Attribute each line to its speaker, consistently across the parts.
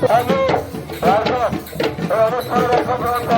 Speaker 1: Alô, alô, alô, alô, alô, alô, alô,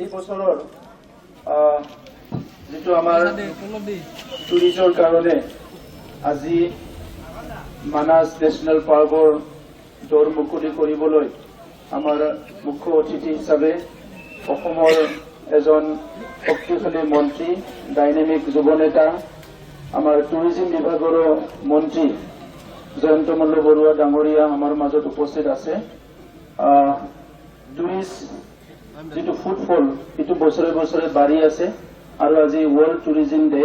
Speaker 1: এই
Speaker 2: বছৰৰ যিটো আমাৰ টুৰিজৰ কাৰণে আজি মানাছ নেশ্যনেল পাৰ্কৰ দৰ মুকলি কৰিবলৈ আমাৰ মুখ্য অতিথি হিচাপে অসমৰ এজন শক্তিশালী মন্ত্ৰী, ডাইনেমিক যুৱ নেতা আমাৰ টুৰিজিম বিভাগৰো মন্ত্ৰী জয়ন্ত মল্ল বৰুৱা ডাঙৰীয়া আমাৰ মাজত উপস্থিত আছে। টুৰিষ্ট যিটো ফুটফল সেইটো বছৰে বছৰে বাঢ়ি আছে, আৰু আজি ৱৰ্ল্ড টুৰিজিম ডে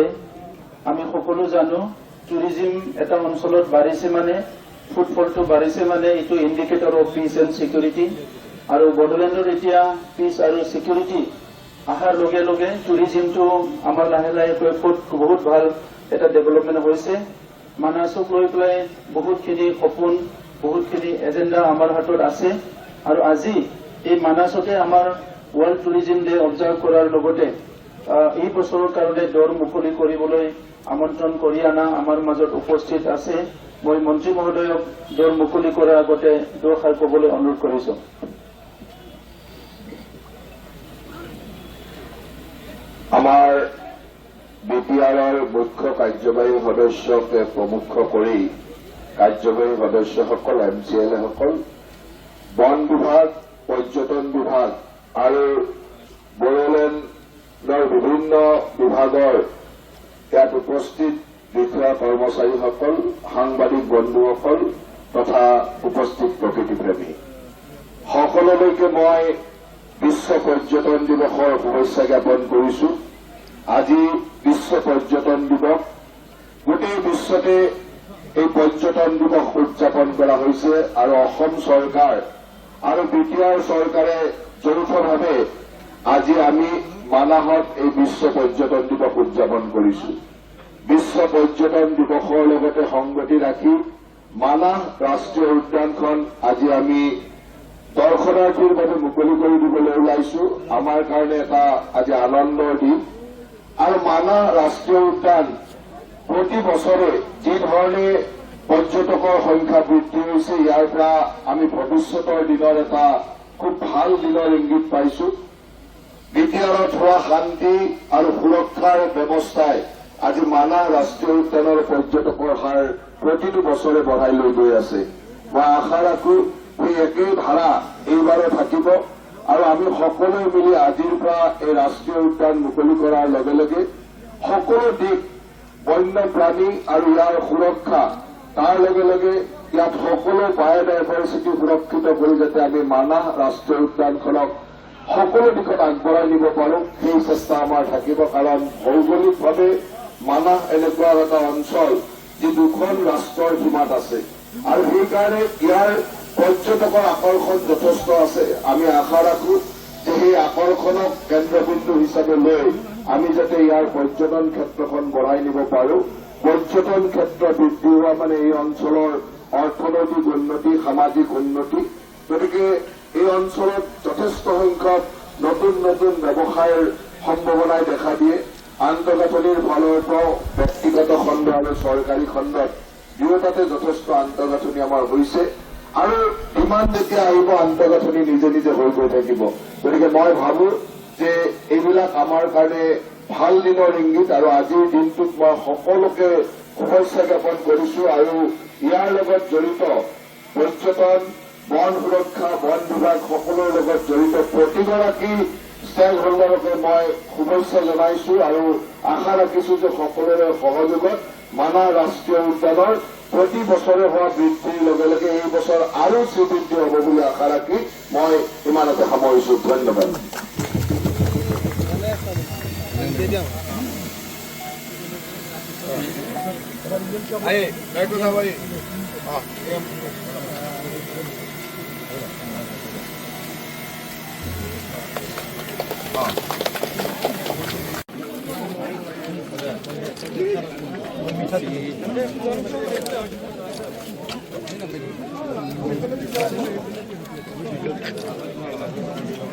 Speaker 2: আমি সকলো জানো টুৰিজিম এটা অঞ্চলত বাঢ়িছে মানে ফুটফলটো বাঢ়িছে মানে এইটো indicator of peace and security আৰু বড়োলেণ্ডত এতিয়া পিচ আৰু চিকিউৰিটি অহাৰ লগে লগে টুৰিজিমটো আমাৰ লাহে লাহেকৈ বহুত ভালো এটা ডেভেলপমেণ্ট হৈছে। মানাছক লৈ পেলাই বহুতখিনি সপোন, বহুতখিনি এজেণ্ডা আমাৰ হাতত আছে, আৰু আজি এই মানাছতে আমাৰ ৱৰ্ল্ড টুৰিজিম ডে অবজাৰ্ভ কৰাৰ লগতে এই বছৰৰ কাৰণে দৰ মুকলি কৰিবলৈ আমন্ত্ৰণ কৰি অনা আমাৰ মাজত উপস্থিত আছে। মই মন্ত্ৰী মহোদয়ক দৰ মুকলি কৰাৰ আগতে দুষাৰ ক'বলৈ অনুৰোধ কৰিছো।
Speaker 3: আমাৰ বি পি আৰৰ মুখ্য কাৰ্যবাহী সদস্যকে প্ৰমুখ কৰি কাৰ্যবাহী সদস্যসকল, এম চি এল এসকল বন বিভাগ পৰ্যটন বিভাগ আৰু বড়োলেণ্ডৰ বিভিন্ন বিভাগৰ ইয়াত উপস্থিত বিষয়া কৰ্মচাৰীসকল, সাংবাদিক বন্ধুসকল তথা উপস্থিত প্ৰকৃতিপ্ৰেমী। সকলোলৈকে মই বিশ্ব পৰ্যটন দিৱসৰ শুভেচ্ছা জ্ঞাপন কৰিছো। আজি বিশ্ব পৰ্যটন দিৱস। গোটেই বিশ্বতে এই পৰ্যটন দিৱস উদযাপন কৰা হৈছে আৰু অসম চৰকাৰ আৰু বি টি আৰ চৰকাৰে যৌথভাৱে আজি আমি মানাহত এই বিশ্ব পৰ্যটন দিৱস উদযাপন কৰিছো। বিশ্ব পৰ্যটন দিৱসৰ লগতে সংগতি ৰাখি মানাহ ৰাষ্ট্ৰীয় উদ্যানখন আজি আমি দৰ্শনাৰ্থীৰ বাবে মুকলি কৰি দিবলৈ ওলাইছো। আমাৰ কাৰণে এটা আজি আনন্দৰ দিন। আৰু মানাহ ৰাষ্ট্ৰীয় উদ্যান প্ৰতি বছৰে যি ধৰণে পৰ্যটকৰ সংখ্যা বৃদ্ধি হৈছে। ইয়াৰ পৰা আমি ভৱিষ্যতৰ দিনৰ এটা খুব ভালো দিনৰ ইংগিত পাইছো। বিটিআৰত হোৱা শান্তি আৰু সুৰক্ষাৰ ব্যৱস্থাই আজি মানাহ ৰাষ্ট্ৰীয় উদ্যানৰ পৰ্যটকৰ হাৰ প্ৰতিটো বছৰে বঢ়াই লৈ গৈ আছে। মই আশা ৰাখো, সেই একেই ধাৰা এইবাৰো থাকিব আৰু আমি সকলোৱে মিলি আজিৰ পৰা এই ৰাষ্ট্ৰীয় উদ্যান মুকলি কৰাৰ লগে লগে সকলো দিশ বন্য প্ৰাণী আৰু ইয়াৰ সুৰক্ষা তাৰ লগে লগে ইয়াত সকলো বায়'ডাইভাৰ্চিটি সুৰক্ষিত কৰি যাতে আমি মানাহ ৰাষ্ট্ৰীয় উদ্যানখনক সকলো দিশত আগবঢ়াই নিব পাৰো। সেই চেষ্টা আমাৰ থাকিব। কাৰণ ভৌগোলিকভাৱে মানাহ এনেকুৱা এটা অঞ্চল যি দুখন ৰাষ্ট্ৰৰ সীমাত আছে। আৰু সেইকাৰণে ইয়াৰ পৰ্যটকৰ আকৰ্ষণ যথেষ্ট আছে। আমি আশা ৰাখো যে সেই আকৰ্ষণক কেন্দ্ৰবিন্দু হিচাপে লৈ আমি যাতে ইয়াৰ পৰ্যটন ক্ষেত্ৰখন বঢ়াই নিব পাৰো। পৰ্যটন ক্ষেত্ৰ বৃদ্ধি হোৱা মানে এই অঞ্চলৰ অৰ্থনৈতিক উন্নতি, সামাজিক উন্নতি। গতিকে এই অঞ্চলত যথেষ্ট সংখ্যক নতুন নতুন ব্যৱসায়ৰ সম্ভাৱনাই দেখা দিয়ে। আন্তঃগাঁথনিৰ ফালৰ পৰাও ব্যক্তিগত খণ্ড আৰু চৰকাৰী খণ্ডত দুয়োটাতে যথেষ্ট আন্তঃগাঁথনি আমাৰ হৈছে। আৰু ইমান যেতিয়া আহিব, আন্তঃগাঁথনি নিজে নিজে হৈ গৈ থাকিব। গতিকে মই ভাবো যে এইবিলাক আমাৰ কাৰণে ভালো দিনৰ ইংগিত আৰু আজিৰ দিনটোত মই সকলোকে শুভেচ্ছা জ্ঞাপন কৰিছো আৰু ইয়াৰ জড়িত পৰ্যটন, বন সুৰক্ষা, বন বিভাগ সকলোৰ জড়িত প্ৰতিগৰাকী ষ্টেক হোল্ডাৰকে মই শুভেচ্ছা জনাইছো আৰু আশা ৰাখিছো যে সকলোৰে সহযোগত মানাহ ৰাষ্ট্ৰীয় উদ্যানৰ প্ৰতি বছৰে হোৱা বৃদ্ধিৰ লগে লগে এই বছৰ আৰু শ্ৰীবৃদ্ধি হ'ব বুলি আশা ৰাখি মই ইমানতে সামৰিছো। ধন্যবাদ।
Speaker 4: అయ్యి లైట్ ఉన్నావు అయ్యి Thank you.